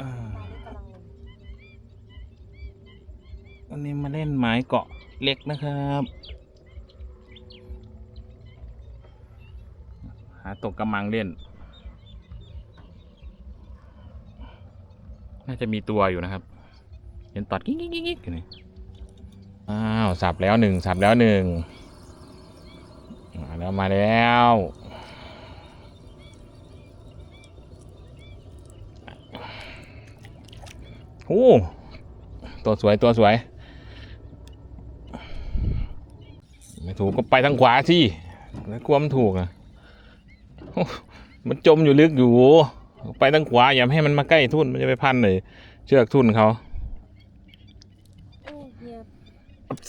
อ่าวันนี้มาเล่นไม้เกาะเล็กนะครับ หาตกกระมังเล่น น่าจะมีตัวอยู่นะครับ เห็นตอดกิ๊กกิ๊กกิ๊กกิ๊กอยู่นี่อ้าว สับแล้วหนึ่งสับแล้วหนึ่งมาแล้วมาแล้ว โอ้ตัวสวยตัวสวย ไม่ถูกก็ไปทางขวาสิแล้วกลัวมันถูกอะมันจมอยู่ลึกอยู่ ไปทางขวาอย่าให้มันมาใกล้ทุ่นมันจะไปพันเลยเชือกทุ่นเขา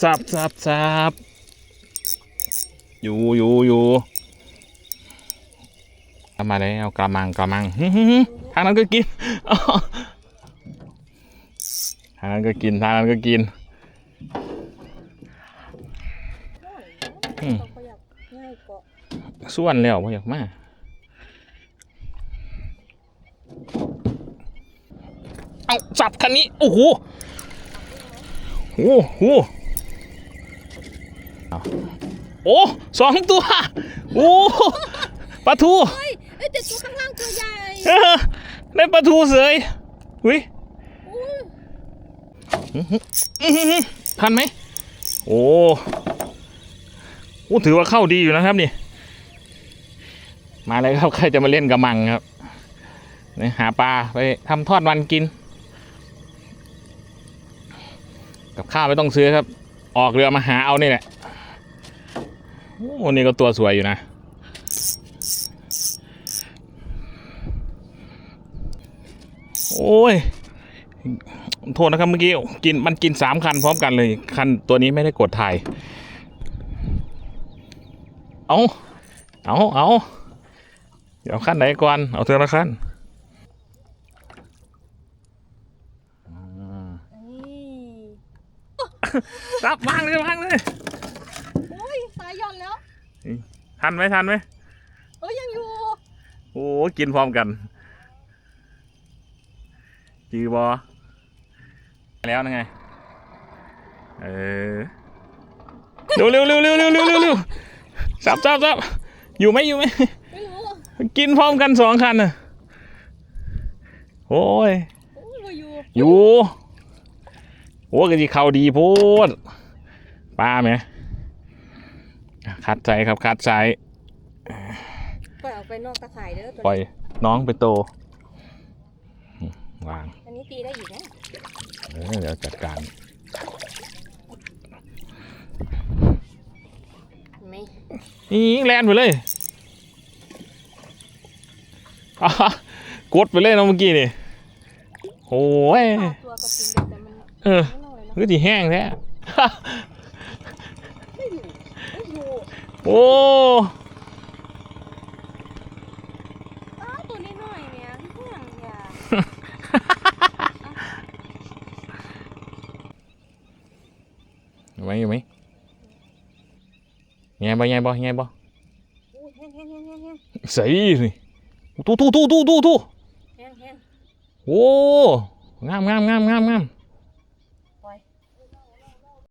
สับสับสับอยู่อยู่อยู่เอามาแล้วกระมังกระมังทางนั้นก็กิน ทางนั้นก็กิน ทางนั้นก็กินโอ้ยเราก็อยากง่ายเกาะส่วนแล้วพ่อยากมาเอาจับคันนี้ โอ้โหโอ้โหเอาโอ้สองตัว โอ้ปลาทูเฮ้ยเอ้ยแต่ตัวข้างล่างตัวใหญ่เออได้ปลาทูเสยอุ้ยโอ้ยอื้อหือ ทันไหมโอ้โอ้ถือว่าเข้าดีอยู่นะครับนี่ มาเลยครับใครจะมาเล่นกระมังครับนี่หาปลาไปทำทอดมันกิน กับข้าวไม่ต้องซื้อครับ ออกเรือมาหาเอานี่แหละโอ้นี่ก็ตัวสวยอยู่นะโอ้ย โทษนะครับเมื่อกี้กินมันกินสามคันพร้อมกันเลย คันตัวนี้ไม่ได้กดถ่าย เอาเอาเอาเดี๋ยวขั้นไหนก่อน เอาเธอละขั้นอ่านี่รับวางเลยวางเลยโอ้ยสายหย่อนแล้ว ทันไหมทันไหมเอ้ยยังอยู่ โอ้กินพร้อมกันจือบอ แล้วนะไง เออเร็วเร็วเร็วเร็วเร็วเร็วเร็วเร็วสับสับสับอยู่ไหมอยู่ไหมไม่รู้กินพร้อมกันสองคันน่ะโอ้ยอยู่อยู่โอ้กะจีเขาดีพูดป้าไหมคัดใจครับคัดใจปล่อยออกไปนอกตะข่ายเด้อปล่อยน้องไปโต วางอันนี้ตีได้อีกนะเออเดี๋ยวจัดการเห็นไหมนี่ยิงแลนไปเลยอะกดไปเลยเนาะเมื่อกี้นี่โอ้ยตัวก็จริงแต่มันเออไม่น่าเลยนะมันก็จีแห้งแท้ ไม่อยู่ไม่อยู่โอ้อ้ นี่ไงบ่ไงบ่ไงบ่ใส่นี่ตู้ตู้ตู้ตู้ตู้ตู้โอ้งามงามงามงามงาม